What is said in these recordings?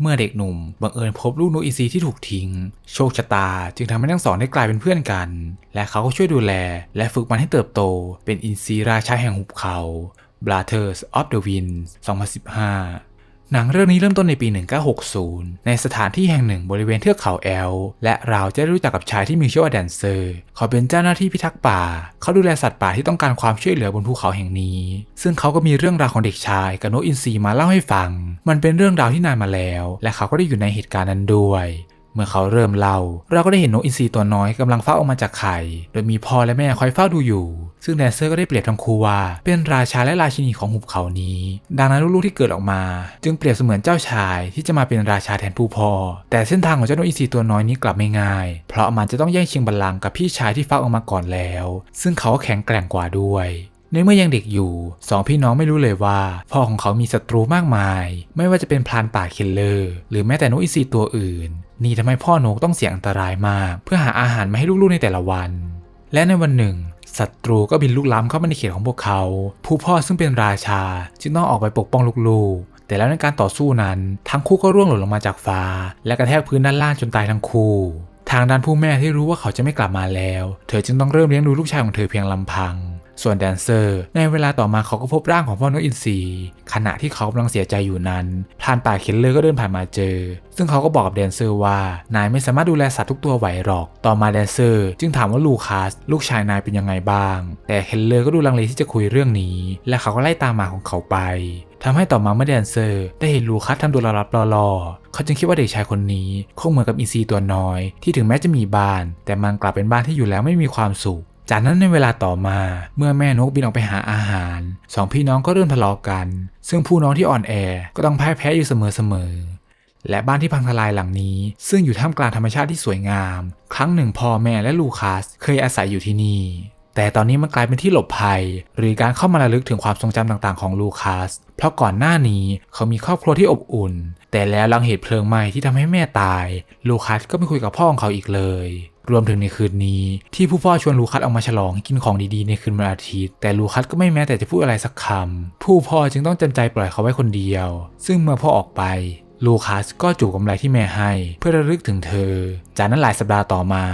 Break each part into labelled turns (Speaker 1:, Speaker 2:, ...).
Speaker 1: เมื่อเด็กหนุ่มบังเอิญพบลูกนกอินทรีที่ถูกทิ้ง โชคชะตาจึงทำให้ทั้งสองได้กลายเป็นเพื่อนกัน และเขาก็ช่วยดูแล และฝึกมันให้เติบโต เป็นอินทรีราชาแห่งหุบเขา Brothers of the Wind 2015 หนังเรื่องนี้เริ่มต้นในปี 1960 ในสถานที่แห่งหนึ่งบริเวณเทือกเขาแอล และเราจะได้รู้จักกับชายที่มีชื่อว่าแดนเซอร์ เขาเป็นเจ้าหน้าที่พิทักษ์ป่า เขาดูแลสัตว์ป่าที่ต้องการความช่วยเหลือบนภูเขาแห่งนี้ ซึ่งเขาก็มีเรื่องราวของเด็กชายกับนกอินทรีมาเล่าให้ฟัง มันเป็นเรื่องราวที่นานมาแล้ว และเขาก็ได้อยู่ในเหตุการณ์นั้นด้วย เมื่อเขาเริ่มเล่า เราก็ได้เห็นนกอินทรีตัวน้อยกำลังเฝ้าออกมาจากไข่ โดยมีพ่อและแม่คอยเฝ้าดูอยู่ ซึ่งแดนเซอร์ก็ได้เปรียบทั้งคู่ว่าเป็นราชาและราชินีของหุบเขานี้ ดังนั้นลูกๆที่เกิดออกมา จึงเปรียบเสมือนเจ้าชายที่จะมาเป็นราชาแทนผู้พ่อ แต่เส้นทางของเจ้านกอินทรีตัวน้อยนี้กลับไม่ง่าย เพราะมันจะต้องแย่งชิงบัลลังก์กับพี่ชายที่เฝ้าออกมาก่อนแล้ว ซึ่งเขาก็แข็งแกร่งกว่าด้วย ในเมื่อยังเด็กอยู่สองพี่น้องไม่รู้เลยว่าพ่อของเขามีศัตรูมากมาย ไม่ว่าจะเป็นพลานป่าคิลเลอร์ หรือแม้แต่นกอินทรีตัวอื่น นี่ทำให้พ่อนกต้องเสี่ยงอันตรายมาก เพื่อหาอาหารมาให้ลูกๆในแต่ละวัน และในวันหนึ่งศัตรูก็บินลุกล้ำเข้ามาในเขตของพวกเขา ผู้พ่อซึ่งเป็นราชา จึงต้องออกไปปกป้องลูกๆ แต่แล้วในการต่อสู้นั้น ทั้งคู่ก็ร่วงหล่นลงมาจากฟ้า และกระแทกพื้นด้านล่างจนตายทั้งคู่ ทางด้านผู้แม่ที่รู้ว่าเขาจะไม่กลับมาแล้ว เธอจึงต้องเริ่มเลี้ยงดูลูกชายของเธอเพียงลำพัง ส่วนแดนเซอร์ ในเวลาต่อมาเขาก็พบร่างของพ่อนกอินทรีขณะที่เขากำลังเสียใจอยู่นั้นพรานป่าเคนเลอร์ก็เดินผ่านมาเจอ ซึ่งเขาก็บอกกับแดนเซอร์ว่านายไม่สามารถดูแลสัตว์ทุกตัวไหวหรอก ต่อมาแดนเซอร์จึงถามว่าลูคัสลูกชายนายเป็นยังไงบ้าง แต่เคนเลอร์ก็ดูลังเลที่จะคุยเรื่องนี้ และเขาก็ไล่ตามหมาของเขาไปทำให้ต่อมาเมื่อแดนเซอร์ได้เห็นลูคัสทำตัวลับๆล่อๆ เขาจึงคิดว่าเด็กชายคนนี้คงเหมือนกับอินทรีตัวน้อย ที่ถึงแม้จะมีบ้าน แต่มันกลับเป็นบ้านที่อยู่แล้วไม่มีความสุข จากนั้นในเวลาต่อมาเมื่อแม่นกบินออกไปหาอาหารสองพี่น้องก็เริ่มทะเลาะกัน ซึ่งผู้น้องที่อ่อนแอก็ต้องพ่ายแพ้อยู่เสมอๆและบ้านที่พังทลายหลังนี้ ซึ่งอยู่ท่ามกลางธรรมชาติที่สวยงาม ครั้งหนึ่งพ่อแม่และลูคัสเคยอาศัยอยู่ที่นี่ แต่ตอนนี้มันกลายเป็นที่หลบภัย หรือการเข้ามาระลึกถึงความทรงจำต่างๆของลูคัส เพราะก่อนหน้านี้เขามีครอบครัวที่อบอุ่น แต่แล้วหลังเหตุเพลิงไหม้ที่ทำให้แม่ตาย ลูคัสก็ไม่คุยกับพ่อของเขาอีกเลย รวมถึงในคืนนี้ ที่ผู้พ่อชวนลูคัสออกมาฉลองกินของดีๆในคืนวันอาทิตย์ แต่ลูคัสก็ไม่แม้แต่จะพูดอะไรสักคำผู้พ่อจึงต้องจำใจปล่อยเขาไว้คนเดียว ซึ่งเมื่อพ่อออกไปลูคัสก็จูบกำไรที่แม่ให้ เพื่อระลึกถึงเธอ จากนั้นหลายสัปดาห์ต่อมา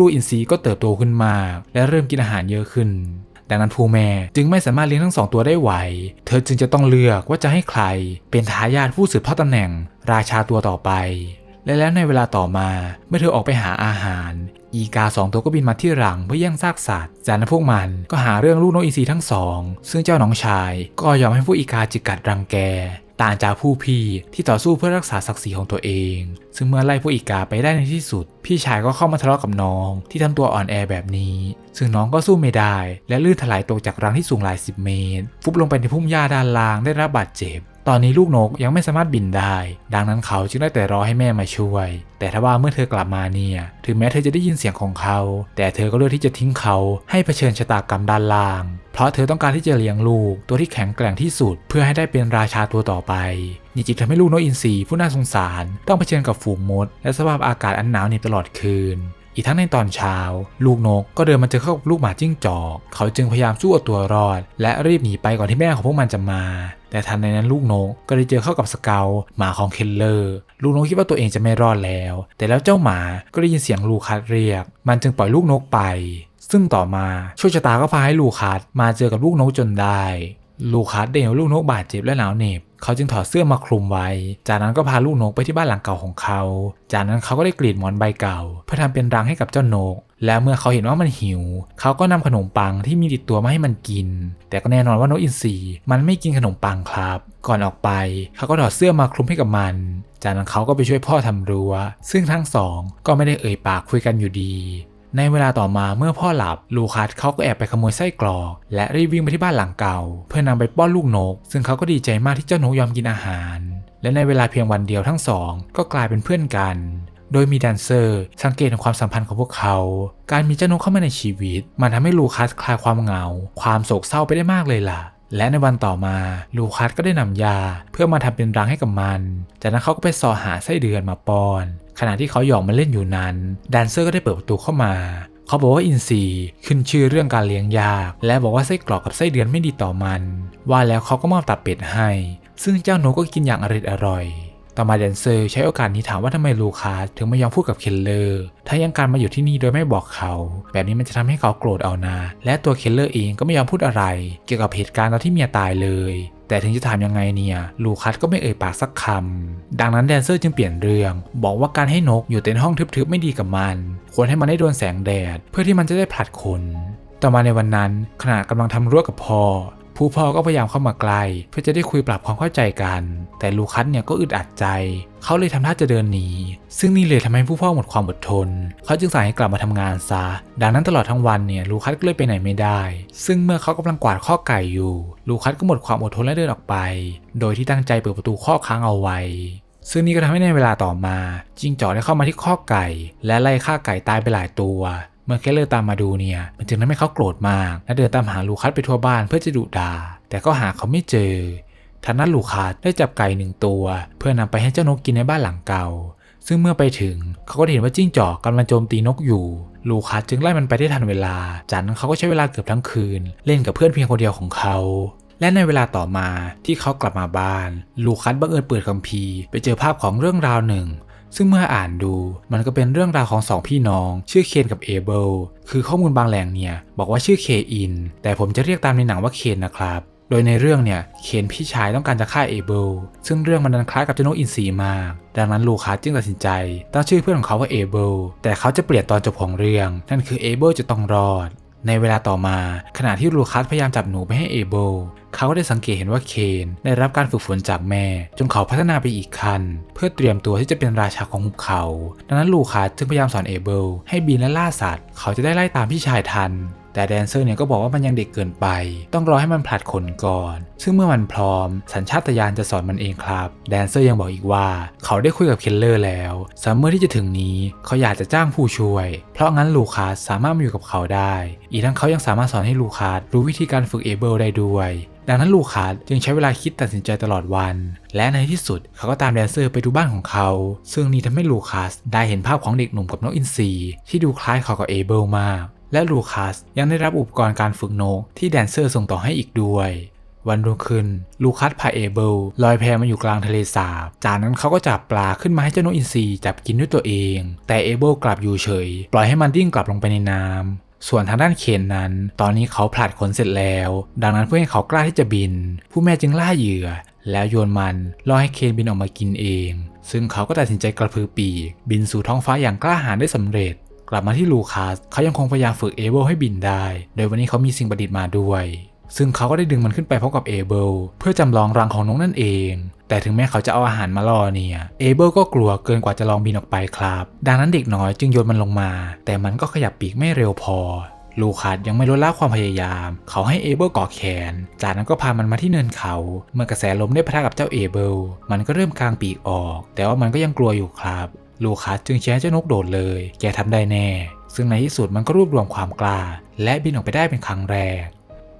Speaker 1: ลูกๆอินซีก็เติบโตขึ้นมาก และเริ่มกินอาหารเยอะขึ้น ดังนั้นผู้แม่จึงไม่สามารถเลี้ยงทั้งสองตัวได้ไหว เธอจึงจะต้องเลือกว่าจะให้ใคร เป็นทายาทผู้สืบทอดตำแหน่ง ราชาตัวต่อไป และแล้วในเวลาต่อมา เมื่อเธอออกไปหาอาหาร อีกาสองตัวก็บินมาที่หลังเพื่อแย่งซากสัตว์ จากนั้นพวกมันก็หาเรื่องลูกนกอินทรีทั้งสอง ซึ่งเจ้าน้องชายก็ยอมให้พวกอีกาจิกกัดรังแก ต่างจากผู้พี่ที่ต่อสู้เพื่อรักษาศักดิ์ศรีของตัวเอง ซึ่งเมื่อไล่พวกอีกาไปได้ในที่สุด พี่ชายก็เข้ามาทะเลาะกับน้องที่ทำตัวอ่อนแอแบบนี้ ซึ่งน้องก็สู้ไม่ได้ และลื่นถลายตกจากรังที่สูงหลายสิบเมตร ฟุบลงไปในพุ่มหญ้าด้านล่างได้รับบาดเจ็บ ตอนนี้ลูกนกยังไม่สามารถบินได้ ดังนั้นเขาจึงได้แต่รอให้แม่มาช่วย แต่ถ้าว่าเมื่อเธอกลับมาเนี่ย ถึงแม้เธอจะได้ยินเสียงของเขา แต่เธอก็เลือกที่จะทิ้งเขาให้เผชิญชะตากรรมด้านล่าง เพราะเธอต้องการที่จะเลี้ยงลูกตัวที่แข็งแกร่งที่สุด เพื่อให้ได้เป็นราชาตัวต่อไปนี่จึงทำให้ลูกนกอินทรีผู้น่าสงสาร ต้องเผชิญกับฝูงมด และสภาพอากาศอันหนาวเหน็บตลอดคืน อีกทั้งในตอนเช้า ลูกนกก็เดินมาเจอเข้ากับลูกหมาจิ้งจอก เขาจึงพยายามสู้เอาตัวรอด และรีบหนีไปก่อนที่แม่ของพวกมันจะมา แต่ทันในนั้นลูกนกก็ได้เจอเข้ากับสเกลหมาของเคนเลอร์ ลูกนกคิดว่าตัวเองจะไม่รอดแล้ว แต่แล้วเจ้าหมาก็ได้ยินเสียงลูคัสเรียก มันจึงปล่อยลูกนกไป ซึ่งต่อมาโชคชะตาก็พาให้ลูคัสมาเจอกับลูกนกจนได้ ลูคัสได้เห็นลูกนกบาดเจ็บและหนาวเหน็บ เขาจึงถอดเสื้อมาคลุมไว้ จากนั้นก็พาลูกนกไปที่บ้านหลังเก่าของเขา จากนั้นเขาก็ได้กรีดหมอนใบเก่า เพื่อทำเป็นรังให้กับเจ้านก และเมื่อเขาเห็นว่ามันหิว เขาก็นำขนมปังที่มีติดตัวมาให้มันกิน แต่ก็แน่นอนว่านกอินทรีมันไม่กินขนมปังครับ ก่อนออกไป เขาก็ถอดเสื้อมาคลุมให้กับมัน จากนั้นเขาก็ไปช่วยพ่อทำรั้ว ซึ่งทั้งสองก็ไม่ได้เอ่ยปากคุยกันอยู่ดี ในเวลาต่อมาเมื่อพ่อหลับลูคัสเขาก็แอบไปขโมยไส้กรอก และรีบวิ่งไปที่บ้านหลังเก่า เพื่อนำไปป้อนลูกนก ซึ่งเขาก็ดีใจมากที่เจ้านกยอมกินอาหาร และในเวลาเพียงวันเดียวทั้งสอง ก็กลายเป็นเพื่อนกัน โดยมีแดนเซอร์ สังเกตถึงความสัมพันธ์ของพวกเขา การมีเจ้านกเข้ามาในชีวิต มันทำให้ลูคัสคลายความเหงา ความโศกเศร้าไปได้มากเลยล่ะและในวันต่อมาลูคัสก็ได้นำยา เพื่อมาทำเป็นรังให้กับมัน จากนั้นเขาก็ไปสอหาไส้เดือนมาป้อน ขณะที่เขาหยอกมาเล่นอยู่นั้นแดนเซอร์ก็ได้เปิดประตูเข้ามา เขาบอกว่าอินซีขึ้นชื่อเรื่องการเลี้ยงยาก และบอกว่าไส้กรอกกับไส้เดือนไม่ดีต่อมัน ว่าแล้วเขาก็มอบตับเป็ดให้ ซึ่งเจ้าหนกก็กินอย่างอร่อยอร่อยต่อมาแดนเซอร์ใช้โอกาสนี้ถามว่าทำไมลูคาสถึงไม่ยอมพูดกับเคลเลอร์ ถ้ายังการมาอยู่ที่นี่โดยไม่บอกเขา แบบนี้มันจะทำให้เขาโกรธเอานะและตัวเคลเลอร์เองก็ไม่ยอมพูดอะไร เกี่ยวกับเหตุการณ์ตอนที่เมียตายเลย แต่ถึงจะถามยังไงเนี่ยลูคัสก็ไม่เอ่ยปากสักคำดังนั้นแดนเซอร์จึงเปลี่ยนเรื่อง บอกว่าการให้นกอยู่เต่ในห้องทึบๆไม่ดีกับมัน ควรให้มันได้โดนแสงแดด เพื่อที่มันจะได้ผลัดขนต่อมาในวันนั้นขณะกำลังทำรั้วกับพ่อ ผู้พ่อก็พยายามเข้ามาใกล เพื่อจะได้คุยปรับความเข้าใจกัน แต่ลูคัสเนี่ยก็อึดอัดใจ เขาเลยทำท่าจะเดินหนี ซึ่งนี่เลยทำให้ผู้พ่อหมดความอดทน เขาจึงสั่งให้กลับมาทำงานซะ ดังนั้นตลอดทั้งวันเนี่ยลูคัสก็เลยไปไหนไม่ได้ ซึ่งเมื่อเขากำลังกวาดข้อไก่อยู่ ลูคัสก็หมดความอดทนและเดินออกไป โดยที่ตั้งใจเปิดประตูข้อค้างเอาไว้ซึ่งนี่ก็ทำให้ในเวลาต่อมา จิงจอกได้เข้ามาที่ข้อไก่ และไล่ฆ่าไก่ตายไปหลายตัว มื่อเคลเลอร์ตามมาดูเนี่ยมันจึงทำให้เขาโกรธมากและเดินตามหาลูคัสไปทั่วบ้านเพื่อจะดุดา แต่ก็หาเขาไม่เจอทางนั้นลูคัสได้จับไก่หนึ่งตัว เพื่อนำไปให้เจ้านกกินในบ้านหลังเก่า ซึ่งเมื่อไปถึงเขาก็เห็นว่าจิ้งจอกกำลังโจมตีนกอยู่ ลูคัสจึงไล่มันไปได้ทันเวลา จากนั้นเขาก็ใช้เวลาเกือบทั้งคืน เล่นกับเพื่อนเพียงคนเดียวของเขาและในเวลาต่อมาที่เขากลับมาบ้าน ลูคัสบังเอิญเปิดคัมภีร์ไปเจอภาพของเรื่องราวหนึ่ง ซึ่งเมื่ออ่านดูมันก็เป็นเรื่องราวของสองพี่น้อง ชื่อเคนกับเอเบิลคือข้อมูลบางแหล่งเนี่ยบอกว่าชื่อเคอิน แต่ผมจะเรียกตามในหนังว่าเคนนะครับโดยในเรื่องเนี่ย เคนพี่ชายต้องการจะฆ่าเอเบิล ซึ่งเรื่องมันดันคล้ายกับเจ้านกอินทรีมาก ดังนั้นลูคัสจึงตัดสินใจ ตั้งชื่อเพื่อนของเขาว่าเอเบิล แต่เขาจะเปลี่ยนตอนจบของเรื่อง นั่นคือเอเบิลจะต้องรอด ในเวลาต่อมาขณะที่ลูคัสพยายามจับหนูไปให้เอเบลเขาก็ได้สังเกตเห็นว่าเคนได้รับการฝึกฝนจากแม่ จนเขาพัฒนาไปอีกขั้นเพื่อเตรียมตัวที่จะเป็นราชาของหุบเขา ดังนั้นลูคัสจึงพยายามสอนเอเบลให้บินและล่าสัตว์ เขาจะได้ไล่ตามพี่ชายทัน แต่แดนเซอร์เนี่ยก็บอกว่ามันยังเด็กเกินไป ต้องรอให้มันผลัดขนก่อน ซึ่งเมื่อมันพร้อม สัญชาตญาณจะสอนมันเองครับ แดนเซอร์ยังบอกอีกว่า เขาได้คุยกับเคลเลอร์แล้วซัมเมอร์ที่จะถึงนี้เขาอยากจะจ้างผู้ช่วย เพราะงั้นลูคัสสามารถมาอยู่กับเขาได้ อีกทั้งเขายังสามารถสอนให้ลูคัสรู้วิธีการฝึกเอเบิลได้ด้วยดังนั้นลูคัสจึงใช้เวลาคิดตัดสินใจตลอดวัน และในที่สุดเขาก็ตามแดนเซอร์ไปดูบ้านของเขา ซึ่งนี่ทำให้ลูคัสได้เห็นภาพของเด็กหนุ่มกับนกอินทรีที่ดูคล้ายเขากับเอเบิลมาก และลูคัสยังได้รับอุปกรณ์การฝึกนกที่แดนเซอร์ส่งต่อให้อีกด้วย วันรุ่งขึ้นลูคัสพาเอเบิลลอยแพมาอยู่กลางทะเลสาบ จากนั้นเขาก็จับปลาขึ้นมาให้เจ้านกอินทรีจับกินด้วยตัวเอง แต่เอเบิลกลับอยู่เฉย ปล่อยให้มันดิ้งกลับลงไปในน้ำส่วนทางด้านเคนนั้น ตอนนี้เขาผลัดขนเสร็จแล้ว ดังนั้นเพื่อให้เขากล้าที่จะบิน ผู้แม่จึงล่าเหยื่อ แล้วโยนมันล่อให้เคนบินออกมากินเอง ซึ่งเขาก็ตัดสินใจกระพือปีก บินสู่ท้องฟ้าอย่างกล้าหาญได้สำเร็จ กลับมาที่ลูคัสเขายังคงพยายามฝึกเอเบิลให้บินได้ โดยวันนี้เขามีสิ่งประดิษฐ์มาด้วย ซึ่งเขาก็ได้ดึงมันขึ้นไปพบกับเอเบิลเพื่อจำลองรังของนกนั่นเอง แต่ถึงแม้เขาจะเอาอาหารมาล่อเนี่ย เอเบิลก็กลัวเกินกว่าจะลองบินออกไปครับ ดังนั้นเด็กน้อยจึงโยนมันลงมา แต่มันก็ขยับปีกไม่เร็วพอลูคัสยังไม่ลดละความพยายาม เขาให้เอเบิลเกาะแขน จากนั้นก็พามันมาที่เนินเขา เมื่อกระแสลมได้ปะทะกับเจ้าเอเบิล มันก็เริ่มกางปีกออก แต่ว่ามันก็ยังกลัวอยู่ครับ ลูคัสจึงแช้เจ้านกโดดเลย แกทำได้แน่ ซึ่งในที่สุดมันก็รวบรวมความกล้า และบินออกไปได้เป็นครั้งแรก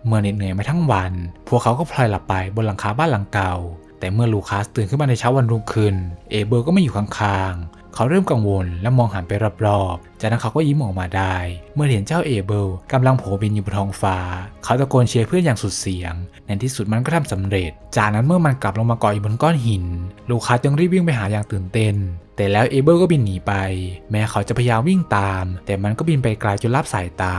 Speaker 1: เมื่อเหน็ดเหนื่อยมาทั้งวัน พวกเขาก็พลอยหลับไปบนหลังคาบ้านหลังเก่า แต่เมื่อลูคัสตื่นขึ้นมาในเช้าวันรุ่งขึ้น เอเบิลก็ไม่อยู่ข้างๆ เขาเริ่มกังวลและมองหันไปรอบ จากนั้นเขาก็ยิ้มออกมาได้ เมื่อเห็นเจ้าเอเบิลกำลังโผบินอยู่บนท้องฟ้า เขาตะโกนเชียร์เพื่อนอย่างสุดเสียง ในที่สุดมันก็ทำสำเร็จ จากนั้นเมื่อมันกลับลงมาเกาะอยู่บนก้อนหิน ลูคัสจึงรีบวิ่งไปหาอย่างตื่นเต้น แต่แล้วเอเบิลก็บินหนีไป แม้เขาจะพยายามวิ่งตาม แต่มันก็บินไปไกลจนลับสายตา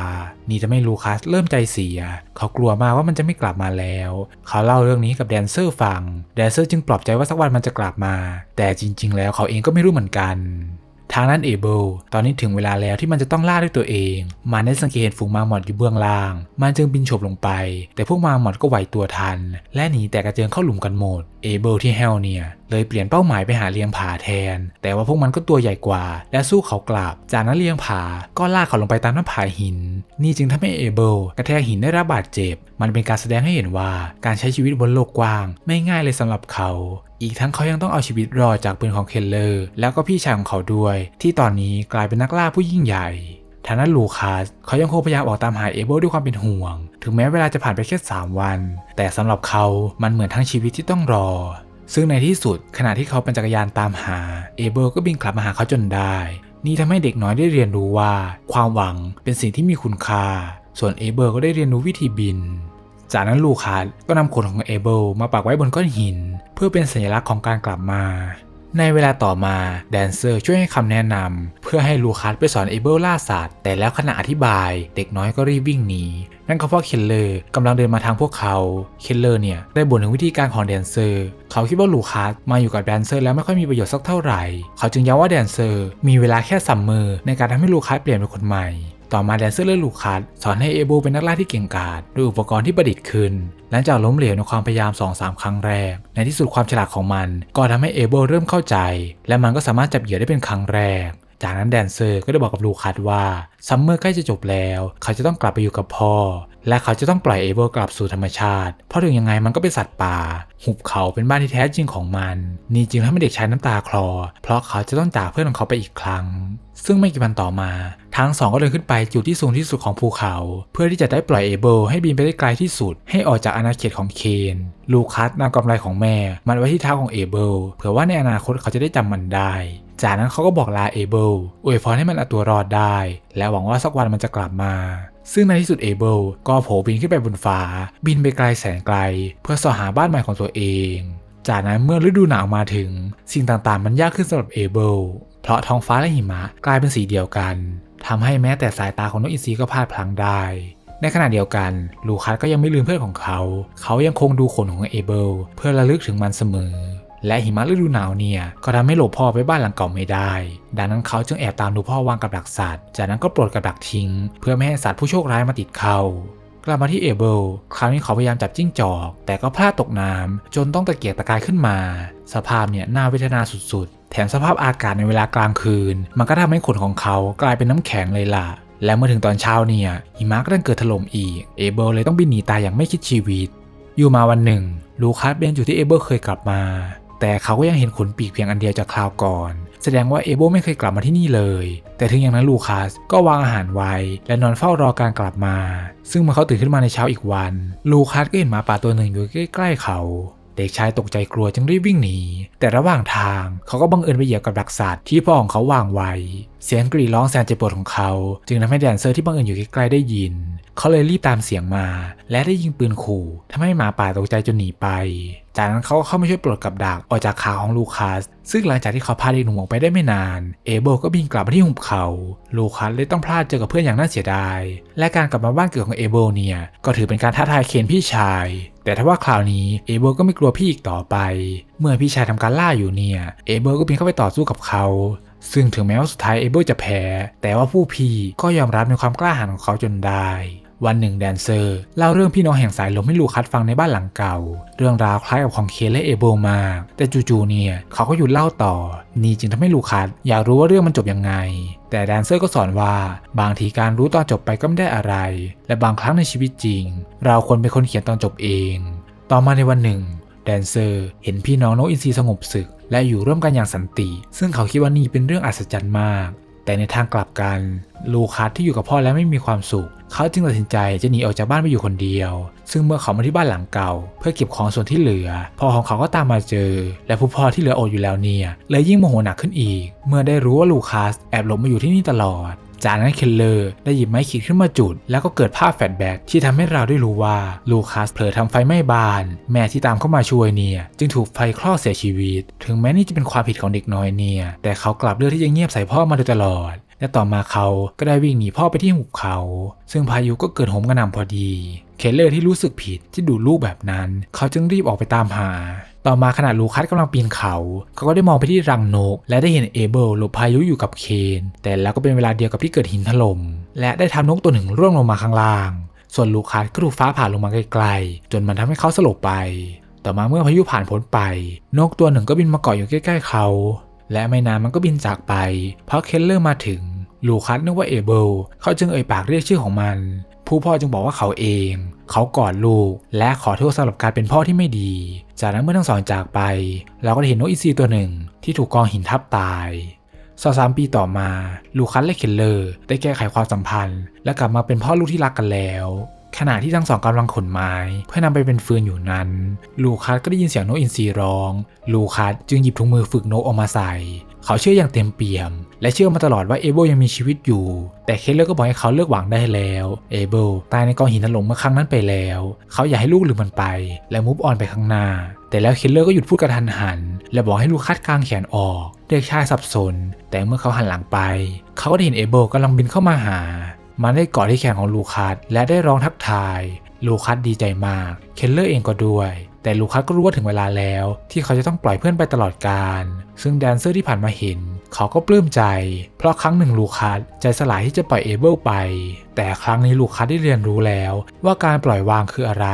Speaker 1: นี่จะไม่ลูคัสเริ่มใจเสีย เขากลัวมากว่ามันจะไม่กลับมาแล้ว เขาเล่าเรื่องนี้กับแดนเซอร์ฟัง แดนเซอร์จึงปลอบใจว่าสักวันมันจะกลับมา แต่จริง ๆ แล้วเขาเองก็ไม่รู้เหมือนกัน ทางนั้นเอเบิลตอนนี้ถึงเวลาแล้วที่มันจะต้องล่าด้วยตัวเอง มันได้สังเกตเห็นฝูงมาหมอดอยู่เบื้องล่าง มันจึงบินโฉบลงไป แต่พวกมาหมอดก็ไหวตัวทัน และหนีแต่กระเจิงเข้าหลุมกันหมด เอเบิลที่แฮลเนี่ยเลยเปลี่ยนเป้าหมายไปหาเลียงผาแทน แต่ว่าพวกมันก็ตัวใหญ่กว่า และสู้เขากลับ จากนั้นเลียงผาก็ลากเขาลงไปตามหน้าผาหิน นี่จึงทำให้เอเบิลกระแทกหินได้รับบาดเจ็บ มันเป็นการแสดงให้เห็นว่าการใช้ชีวิตบนโลกกว้าง ไม่ง่ายเลยสำหรับเขา อีกทั้งเขายังต้องเอาชีวิตรอดจากปืนของเคลเลอร์ แล้วก็พี่ชายของเขาด้วย ที่ตอนนี้กลายเป็นนักล่าผู้ยิ่งใหญ่ทางนั้นลูคัสเขายังคงพยายามออกตามหาเอเบิลด้วยความเป็นห่วง ถึงแม้เวลาจะผ่านไปแค่ 3 วัน แต่สำหรับเขามันเหมือนทั้งชีวิตที่ต้องรอ ซึ่งในที่สุดขณะที่เขาปั่นจักรยานตามหาเอเบิลก็บินกลับมาหาเขาจนได้ นี่ทำให้เด็กน้อยได้เรียนรู้ว่า ความหวังเป็นสิ่งที่มีคุณค่า ส่วนเอเบิลก็ได้เรียนรู้วิธีบิน จากนั้นลูคัสก็นำขนของเอเบิลมาปักไว้บนก้อนหิน เพื่อเป็นสัญลักษณ์ของการกลับมา ในเวลาต่อมาแดนเซอร์ช่วยให้คำแนะนำเพื่อให้ลูคัสไปสอนเอเบิลล่าสัตว์แต่แล้วขณะอธิบาย เด็กน้อยก็รีบวิ่งหนีนั่นก็เพราะเคลเลอร์กำลังเดินมาทางพวกเขา เคลเลอร์เนี่ยได้บ่นถึงวิธีการของแดนเซอร์ เขาคิดว่าลูคัสมาอยู่กับแดนเซอร์แล้วไม่ค่อยมีประโยชน์สักเท่าไหร่ เขาจึงย้ำว่าแดนเซอร์มีเวลาแค่ซัมเมอในการทำให้ลูคัสเปลี่ยนเป็นคนใหม่ ต่อมาแดนเซอร์เลือกลูคัสสอนให้เอโบเป็นนักล่าที่เก่งกาจด้วยอุปกรณ์ที่ประดิษฐ์ขึ้น หลังจากล้มเหลวในความพยายาม 2-3 ครั้งแรก ในที่สุดความฉลาดของมัน ก็ทำให้เอโบเริ่มเข้าใจ และมันก็สามารถจับเหยื่อได้เป็นครั้งแรกจากนั้นแดนเซอร์ก็ได้บอกกับลูคัสว่าซัมเมอร์ใกล้จะจบแล้ว เขาจะต้องกลับไปอยู่กับพ่อ และเขาจะต้องปล่อยเอโบกลับสู่ธรรมชาติ เพราะถึงยังไงมันก็เป็นสัตว์ป่า หุบเขาเป็นบ้านที่แท้จริงของมัน นี่จึงทำให้เด็กชายน้ำตาคลอ เพราะเขาจะต้องจากเพื่อนของเขาไปอีกครั้ง ซึ่งไม่กี่วันต่อมา ทั้งสองก็เดินขึ้นไปจุดที่สูงที่สุดของภูเขา เพื่อที่จะได้ปล่อยเอเบิลให้บินไปได้ไกลที่สุด ให้ออกจากอาณาเขตของเคนลูคัสนำกำไรของแม่มันไว้ที่เท้าของเอเบิลเผื่อว่าในอนาคตเขาจะได้จำมันได้จากนั้นเขาก็บอกลาเอเบิลอวยพรให้มันเอาตัวรอดได้ และหวังว่าสักวันมันจะกลับมา ซึ่งในที่สุดเอเบิลก็โผล่บินขึ้นไปบนฟ้า บินไปไกลแสนไกล เพื่อสอหาบ้านใหม่ของตัวเอง จากนั้นเมื่อฤดูหนาวมาถึง สิ่งต่างๆ มันยากขึ้นสำหรับเอเบิลเพราะท้องฟ้าและหิมะกลายเป็นสีเดียวกันทำให้แม้แต่สายตาของนกอินทรีก็พลาดพลั้งได้ ในขณะเดียวกัน ลูคัสก็ยังไม่ลืมเพื่อนของเขา เขายังคงดูขนของเอเบิลเพื่อระลึกถึงมันเสมอ และหิมะฤดูหนาวเนี่ยก็ทำให้หลบพ่อไปบ้านหลังเก่าไม่ได้ ดังนั้นเขาจึงแอบตามดูพ่อวางกับดักสัตว์ จากนั้นก็ปลดกับดักทิ้ง เพื่อไม่ให้สัตว์ผู้โชคร้ายมาติดเขากลับมาที่เอเบิลคราวนี้เขาพยายามจับจิ้งจอก แต่ก็พลาดตกน้ำจนต้องตะเกียกตะกายขึ้นมา สภาพเนี่ยน่าเวทนาสุดๆ แถมสภาพอากาศในเวลากลางคืน มันก็ทำให้ขนของเขากลายเป็นน้ำแข็งเลยล่ะ และเมื่อถึงตอนเช้าเนี่ยหิมะก็ดันเกิดถล่มอีก เอเบิลเลยต้องบินหนีตายอย่างไม่คิดชีวิต อยู่มาวันหนึ่ง ลูคัสเป็นจุดที่เอเบิลเคยกลับมา แต่เขาก็ยังเห็นขนปีกเพียงอันเดียวจากคราวก่อน แสดงว่าเอโบไม่เคยกลับมาที่นี่เลย แต่ถึงอย่างนั้นลูคัสก็วางอาหารไว้ และนอนเฝ้ารอการกลับมา ซึ่งเมื่อเขาตื่นขึ้นมาในเช้าอีกวัน ลูคัสก็เห็นหมาป่าตัวหนึ่งอยู่ใกล้ๆเขา เด็กชายตกใจกลัวจึงรีบวิ่งหนี แต่ระหว่างทางเขาก็บังเอิญไปเหยียบกับดักสัตว์ที่พ่อของเขาวางไว้ เสียงกรีดร้องแสนเจ็บปวดของเขา จึงทำให้แดนเซอร์ที่บังเอิญอยู่ใกล้ๆได้ยิน เขาเลยรีบตามเสียงมา และได้ยิงปืนขู่ทำให้หมาป่าตกใจจนหนีไป จากนั้นเขาก็เข้ามาช่วยปลดกับดักออกจากขาของลูคัส ซึ่งหลังจากที่เขาพาเด็กหนุ่มออกไปได้ไม่นาน เอเบิลก็บินกลับมาที่หุบเขา ลูคัสเลยต้องพลาดเจอกับเพื่อนอย่างน่าเสียดาย และการกลับมาบ้านเกิดของเอเบิลเนี่ย ก็ถือเป็นการท้าทายเคนพี่ชาย แต่ถ้าว่าคราวนี้เอเบิลก็ไม่กลัวพี่อีกต่อไป เมื่อพี่ชายทำการล่าอยู่เนี่ยเอเบิลก็บินเข้าไปต่อสู้กับเขา ซึ่งถึงแม้ว่าสุดท้ายเอเบิลจะแพ้ แต่ว่าผู้พี่ก็ยอมรับในความกล้าหาญของเขาจนได้ วันหนึ่งแดนเซอร์เล่าเรื่องพี่น้องแห่งสายลมให้ลูคัสฟังในบ้านหลังเก่า เรื่องราวคล้ายกับของเคนและเอเบลมาก แต่จู่ๆเนี่ยเขาก็หยุดเล่าต่อ นี่จึงทำให้ลูคัสอยากรู้ว่าเรื่องมันจบยังไง แต่แดนเซอร์ก็สอนว่าบางทีการรู้ตอนจบไปก็ไม่ได้อะไร และบางครั้งในชีวิตจริง เราควรเป็นคนเขียนตอนจบเอง ต่อมาในวันหนึ่งแดนเซอร์เห็นพี่น้องนกอินทรีสงบศึก และอยู่ร่วมกันอย่างสันติ ซึ่งเขาคิดว่านี่เป็นเรื่องอัศจรรย์มาก แต่ในทางกลับกันลูคัสที่อยู่กับพ่อแล้วไม่มีความสุข เขาจึงตัดสินใจจะหนีออกจากบ้านไปอยู่คนเดียว ซึ่งเมื่อเขามาที่บ้านหลังเก่า เพื่อเก็บของส่วนที่เหลือ พ่อของเขาก็ตามมาเจอ และผู้พ่อที่เหลืออดอยู่แล้วเนี่ยเลยยิ่งโมโหหนักขึ้นอีก เมื่อได้รู้ว่าลูคัสแอบหลบมาอยู่ที่นี่ตลอด จากนั้นเคลเลอร์ได้หยิบไม้ขีดขึ้นมาจุด แล้วก็เกิดภาพแฟลชแบ็กที่ทำให้เราได้รู้ว่าลูคัสเผลอทำไฟไหม้บ้าน แม่ที่ตามเข้ามาช่วยเนี่ย จึงถูกไฟคลอกเสียชีวิต ถึงแม้นี่จะเป็นความผิดของเด็กน้อยเนี่ย แต่เขากลับเลือกที่จะเงียบใส่พ่อมาโดยตลอดและต่อมาเขาก็ได้วิ่งหนีพ่อไปที่หุบเขา ซึ่งพายุก็เกิดโหมกระหน่ำพอดี เคลเลอร์ที่รู้สึกผิดที่ดูลูกแบบนั้น เขาจึงรีบออกไปตามหา ต่อมาขณะลูคัสกำลังปีนเขา เขาก็ได้มองไปที่รังนก และได้เห็นเอเบิลหลบพายุอยู่กับเคน แต่แล้วก็เป็นเวลาเดียวกับที่เกิดหินถล่มและได้ทำนกตัวหนึ่งร่วงลงมาข้างล่าง ส่วนลูคัสก็ถูกฟ้าผ่าลงมาไกลๆ จนมันทำให้เขาสลบไป ต่อมาเมื่อพายุผ่านพ้นไป นกตัวหนึ่งก็บินมาเกาะอยู่ใกล้ ๆ เขา และไม่นานมันก็บินจากไป เพราะเคลเลอร์มาถึงลูคัสนึกว่าเอเบิลเขาจึงเอ่ยปากเรียกชื่อของมัน ผู้พ่อจึงบอกว่าเขาเอง เขากอดลูก และขอโทษสำหรับการเป็นพ่อที่ไม่ดี จากนั้นเมื่อทั้งสองจากไป เราก็ได้เห็นนกอีซีตัวหนึ่งที่ถูกกองหินทับตายสองสามปีต่อมา ลูคัสและเคลเลอร์ได้แก้ไขความสัมพันธ์ และกลับมาเป็นพ่อลูกที่รักกันแล้ว ขณะที่ทั้งสองกำลังขนไม้ เพื่อนำไปเป็นฟืนอยู่นั้น ลูคัสก็ได้ยินเสียงนกอินทรีร้อง ลูคัสจึงหยิบถุงมือฝึกนกออกมาใส่ เขาเชื่ออย่างเต็มเปี่ยม และเชื่อมาตลอดว่าเอเบิลยังมีชีวิตอยู่ แต่เคลเลอร์ก็บอกให้เขาเลิกหวังได้แล้ว เอเบิลตายในกองหินถล่มเมื่อครั้งนั้นไปแล้ว เขาอยากให้ลูกลืมมันไป และมูฟออนไปข้างหน้า แต่แล้วเคลเลอร์ก็หยุดพูดกระทันหัน และบอกให้ลูกคัดกลางแขนออก เด็กชายสับสน แต่เมื่อเขาหันหลังไป เขาก็ได้เห็นเอเบิลกำลังบินเข้ามาหา มันได้เกาะที่แขนของลูคัสและได้ร้องทักทาย ลูคัสดีใจมาก เคลเลอร์เองก็ด้วย แต่ลูคัสก็รู้ว่าถึงเวลาแล้วที่เขาจะต้องปล่อยเพื่อนไปตลอดกาลซึ่งแดนเซอร์ที่ผ่านมาเห็น เขาก็ปลื้มใจ เพราะครั้งหนึ่งลูคัสใจสลายที่จะปล่อยเอเบิลไป แต่ครั้งนี้ลูคัสได้เรียนรู้แล้ว ว่าการปล่อยวางคืออะไร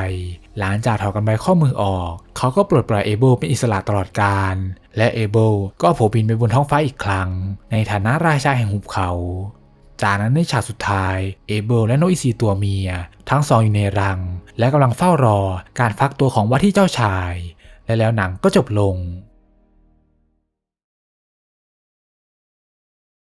Speaker 1: หลังจากถอดกันไกรข้อมือออก เขาก็ปลดปล่อยเอเบิลเป็นอิสระตลอดกาลและเอเบิลก็โผบินไปบนท้องฟ้าอีกครั้ง ในฐานะราชาแห่งหุบเขาจากนั้นในฉากสุดท้าย เอเบิลและโนอิซีตัวเมีย ทั้งสองอยู่ในรัง และกำลังเฝ้ารอการฟักตัวของว่าที่เจ้าชาย และแล้วหนังก็จบลง